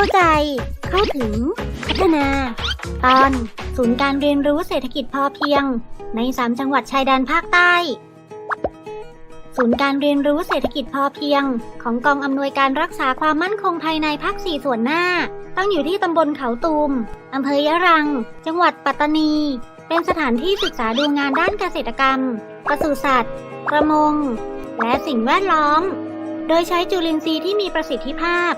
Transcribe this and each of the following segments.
เข้าใจ เข้าถึง พัฒนา ตอน ศูนย์การเรียนรู้เศรษฐกิจพอเพียง ใน3จังหวัดชายแดนภาคใต้ ศูนย์การเรียนรู้เศรษฐกิจพอเพียง ของกองอำนวยการรักษาความมั่นคงภายในภาค4ส่วนหน้า ตั้งอยู่ที่ตำบลเขาตูมอำเภอยะรัง จังหวัดปัตตานี เป็นสถานที่ศึกษาดูงานด้านเกษตรกรรมปศุสัตว์ ประมง และสิ่งแวดล้อม โดยใช้จุลินทรีย์ที่มีประสิทธิภาพ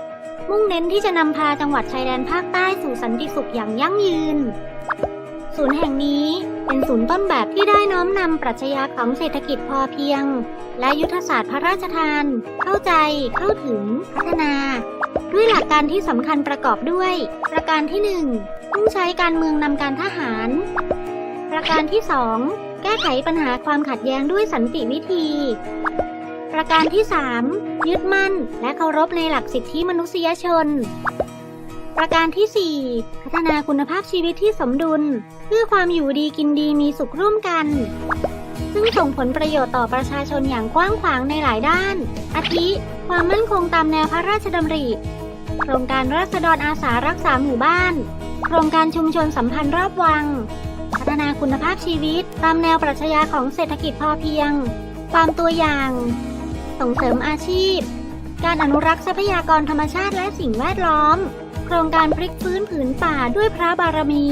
มุ่งเน้นที่จะนำพาจังหวัดชายแดนภาคใต้สู่สันติสุขอย่างยั่งยืน ศูนย์แห่งนี้เป็นศูนย์ต้นแบบที่ได้น้อมนำปรัชญาของเศรษฐกิจพอเพียง และยุทธศาสตร์พระราชทาน เข้าใจ เข้าถึง พัฒนา ด้วยหลักการที่สำคัญประกอบด้วย ประการที่ 1 มุ่งใช้การเมืองนำการทหาร ประการที่ 2 แก้ไขปัญหาความขัดแย้งด้วยสันติวิธี ประการที่ 3 ยึดมั่นและเคารพในหลักสิทธิมนุษยชน ประการที่ 4 พัฒนาคุณภาพชีวิตที่สมดุล เพื่อความอยู่ดีกินดีมีสุขร่วมกัน ซึ่งส่งผลประโยชน์ต่อประชาชนอย่างกว้างขวางในหลายด้าน อาทิ ความมั่นคงตามแนวพระราชดำริ โครงการราษฎรอาสารักษาหมู่บ้าน โครงการชุมชนสัมพันธ์รอบวัง พัฒนาคุณภาพชีวิต ตามแนวปรัชญาของเศรษฐกิจพอเพียงความตัวอย่าง ส่งเสริมอาชีพ การอนุรักษ์ทรัพยากรธรรมชาติและสิ่งแวดล้อม โครงการพลิกฟื้นผืนป่าด้วยพระบารมี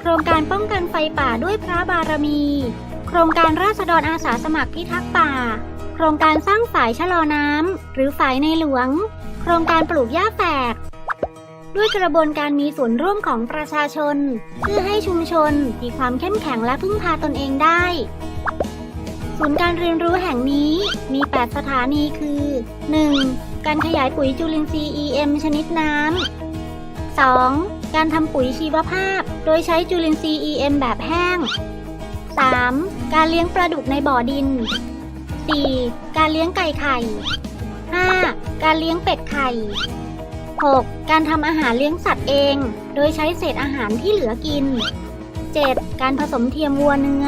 โครงการป้องกันไฟป่าด้วยพระบารมี โครงการราษฎรอาสาสมัครพิทักษ์ป่า โครงการสร้างฝายชะลอน้ำหรือฝายในหลวง โครงการปลูกหญ้าแฝกด้วยกระบวนการมีส่วนร่วมของประชาชน เพื่อให้ชุมชนมีความเข้มแข็งและพึ่งพาตนเองได้ ศูนย์การเรียนรู้แห่งนี้มี 8 สถานีคือ 1. การขยายปุ๋ยจุลินทรีย์ EM ชนิดน้ำ 2. การทำปุ๋ยชีวภาพ โดยใช้จุลินทรีย์ EM แบบแห้ง 3. การเลี้ยงปลาดุกในบ่อดิน 4. การเลี้ยงไก่ไข่ 5. การเลี้ยงเป็ดไข่ 6. การทำอาหารเลี้ยงสัตว์เอง โดยใช้เศษอาหารที่เหลือกิน 7. การผสมเทียมวัวเนื้อ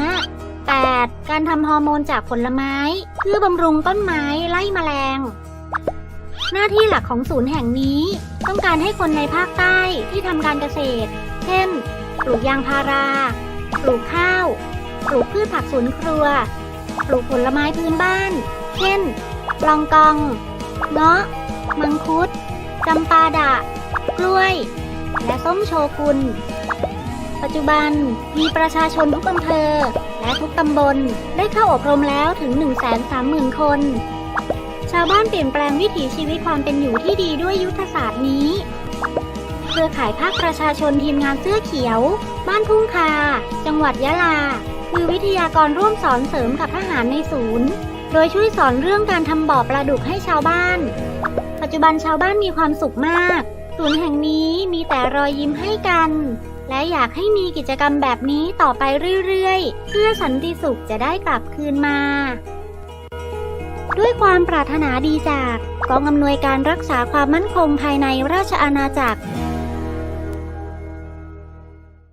8. การทำฮอร์โมนจากผลไม้ เพื่อบำรุงต้นไม้ไล่แมลง หน้าที่หลักของศูนย์แห่งนี้ ต้องการให้คนในภาคใต้ที่ทำการเกษตร เช่น ปลูกยางพารา ปลูกข้าว ปลูกพืชผักสวนครัว ปลูกผลไม้พื้นบ้าน เช่นปลองกอง เงาะ มังคุดจำปาดะ กล้วย และส้มโชกุน ปัจจุบันมีประชาชนทุกอำเภอ และทุกตำบลได้เข้าอบรมแล้วถึง 130,000 คน ชาวบ้านเปลี่ยนแปลงวิถีชีวิตความเป็นอยู่ที่ดีด้วยยุทธศาสตร์นี้ เครือข่ายภาคประชาชนทีมงานเสื้อเขียว บ้านทุ่งคา จังหวัดยะลา คือวิทยากรร่วมสอนเสริมกับทหารในศูนย์ โดยช่วยสอนเรื่องการทำบ่อปลาดุกให้ชาวบ้าน ปัจจุบันชาวบ้านมีความสุขมาก ศูนย์แห่งนี้มีแต่รอยยิ้มให้กัน และอยากให้มีกิจกรรมแบบนี้ต่อไปเรื่อยๆ เพื่อสันติสุขจะได้กลับคืนมา ด้วยความปรารถนาดีจากกองอำนวยการรักษาความมั่นคงภายในราชอาณาจักร